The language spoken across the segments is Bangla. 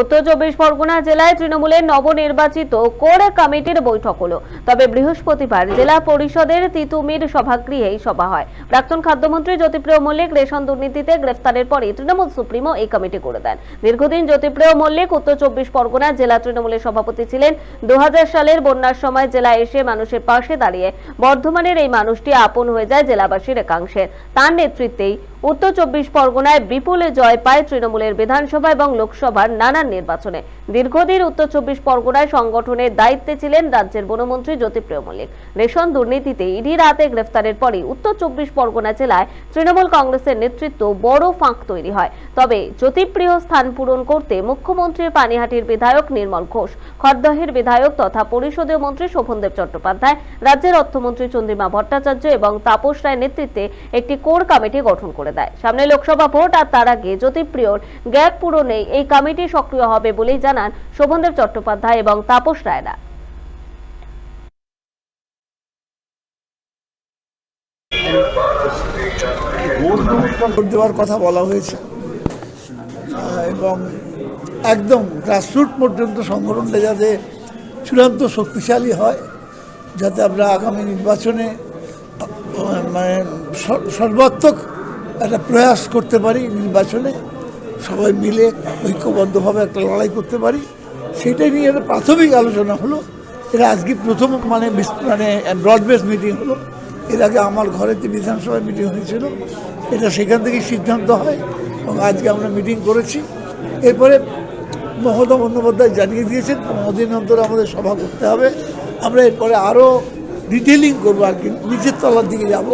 উত্তর চব্বিশ পরগনা জেলায় তৃণমূলের নবনির্বাচিত কোর কমিটির বৈঠক হলো। তবে বৃহস্পতিবার জেলা পরিষদের তিতুমির সভাগৃহেই সভা হয়। প্রাক্তন খাদ্যমন্ত্রী জ্যোতিপ্রিয় মল্লিক রেশন দুর্নীতিতে গ্রেফতারের পরে তৃণমূল সুপ্রিমো এই কমিটি করে দেন। দীর্ঘদিন জ্যোতিপ্রিয় মল্লিক উত্তর চব্বিশ পরগনা জেলা তৃণমূলের সভাপতি ছিলেন। দু হাজার সালের বন্যার সময় জেলায় এসে মানুষের পাশে দাঁড়িয়ে বর্ধমানের এই মানুষটি আপন হয়ে যায় জেলাবাসীর একাংশের তার নেতৃত্বেই উত্তর চব্বিশ পরগনায় বিপুলে জয় পায় তৃণমূলের বিধানসভা এবং লোকসভার নানান নির্বাচনে। দীর্ঘদিন উত্তর চব্বিশ পরগনায় সংগঠনের দায়িত্বে ছিলেন রাজ্যের বনমন্ত্রী জ্যোতিপ্রিয় মল্লিক। রেশন দুর্নীতিতে ইডি রাতে গ্রেফতারের পরই উত্তর চব্বিশ পরগনা জেলায় তৃণমূল কংগ্রেসের নেতৃত্ব বড় ফাঁক তৈরি হয়। তবে জ্যোতিপ্রিয় স্থান পূরণ করতে মুখ্যমন্ত্রীর পানিহাটির বিধায়ক নির্মল ঘোষ খড়দহের বিধায়ক তথা পরিষদীয় মন্ত্রী শোভনদেব চট্টোপাধ্যায়, রাজ্যের অর্থমন্ত্রী চন্দ্রিমা ভট্টাচার্য এবং তাপস রায়ের নেতৃত্বে একটি কোর কমিটি গঠন করে দেয়। সামনে লোকসভা ভোট আর তার আগে জ্যোতিপ্রিয়র গ্যাপ পূরণে এই কমিটি সক্রিয় হবে বলেই জানান শোভনদেব চট্টোপাধ্যায় এবং তাপস ভোট দেওয়ার কথা বলা হয়েছে। এবং একদম গ্রাসরুট পর্যন্ত সংগঠনটা যাতে চূড়ান্ত শক্তিশালী হয়, যাতে আমরা আগামী নির্বাচনে মানে সর্বাত্মক একটা প্রয়াস করতে পারি নির্বাচনে। সবাই মিলে ঐক্যবদ্ধভাবে একটা লড়াই করতে পারি। সেটাই নিয়ে একটা প্রাথমিক আলোচনা হলো। এটা আজকে প্রথম মানে মানে ব্রডবেস মিটিং হলো। এর আগে আমার ঘরেতে বিধানসভায় মিটিং হয়েছিল। এটা সেখান থেকেই সিদ্ধান্ত হয় এবং আজকে আমরা মিটিং করেছি। এরপরে মমতা বন্দ্যোপাধ্যায় জানিয়ে দিয়েছেন, পনেরো দিন অন্তর আমাদের সভা করতে হবে। আমরা এরপরে আরও ডিটেলিং করব আর কি, নিচের তলার দিকে যাব।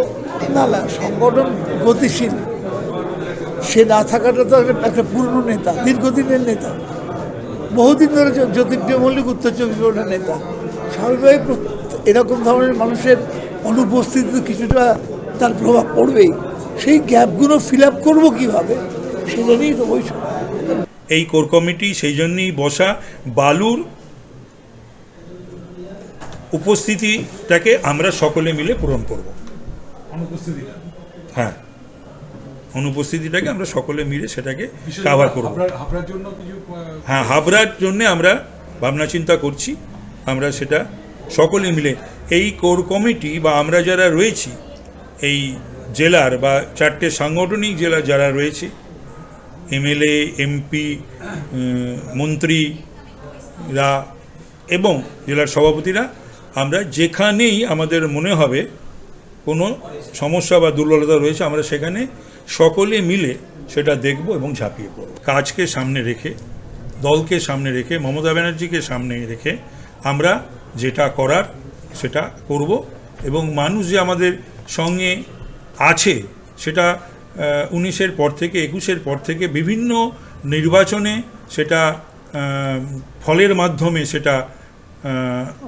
না সংগঠন গতিশীল। সে না থাকাটা তো একটা- পূর্ণ নেতা, দীর্ঘদিনের নেতা। বহুদিন ধরে জ্যো- জ্যোতিপ্রিয় মল্লিক উত্তর চব্বিশ পরগনার নেতা। স্বাভাবিকভাবে এরকম ধরনের মানুষের অনুপস্থিতিতে কিছুটা তার প্রভাব পড়বেই। সেই গ্যাপগুলো ফিল আপ করব কীভাবে সেটা নিয়েই তো বৈঠক এই কোর কমিটি সেই জন্যই বসা, বালুর উপস্থিতিটাকে আমরা সকলে মিলে পূরণ করব। অনুপস্থিতিটা? হ্যাঁ। অনুপস্থিতিটাকে আমরা সকলে মিলে সেটাকে কাভার করব। হ্যাঁ হাবড়ার জন্য আমরা ভাবনা চিন্তা করছি। আমরা সেটা সকলে মিলে এই কোর কমিটি বা আমরা যারা রয়েছি এই জেলার বা চারটে সাংগঠনিক জেলা যারা রয়েছে এমএলএ এমপি মন্ত্রীরা এবং জেলার সভাপতিরা আমরা যেখানেই আমাদের মনে হবে কোনো সমস্যা বা দুর্বলতা রয়েছে, আমরা সেখানে সকলে মিলে সেটা দেখব এবং ঝাঁপিয়ে পড়ব। কাজকে সামনে রেখে, দলকে সামনে রেখে, মমতা ব্যানার্জিকে সামনে রেখে আমরা যেটা করার সেটা করব এবং মানুষ যে আমাদের সঙ্গে আছে সেটা উনিশের পর থেকে, একুশের পর থেকে বিভিন্ন নির্বাচনে সেটা ফলের মাধ্যমে সেটা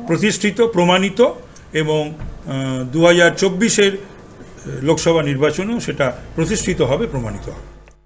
প্রতিষ্ঠিত, প্রমাণিত এবং দু হাজার চব্বিশের লোকসভা নির্বাচনেও সেটা প্রতিষ্ঠিত হবে প্রমাণিত হবে।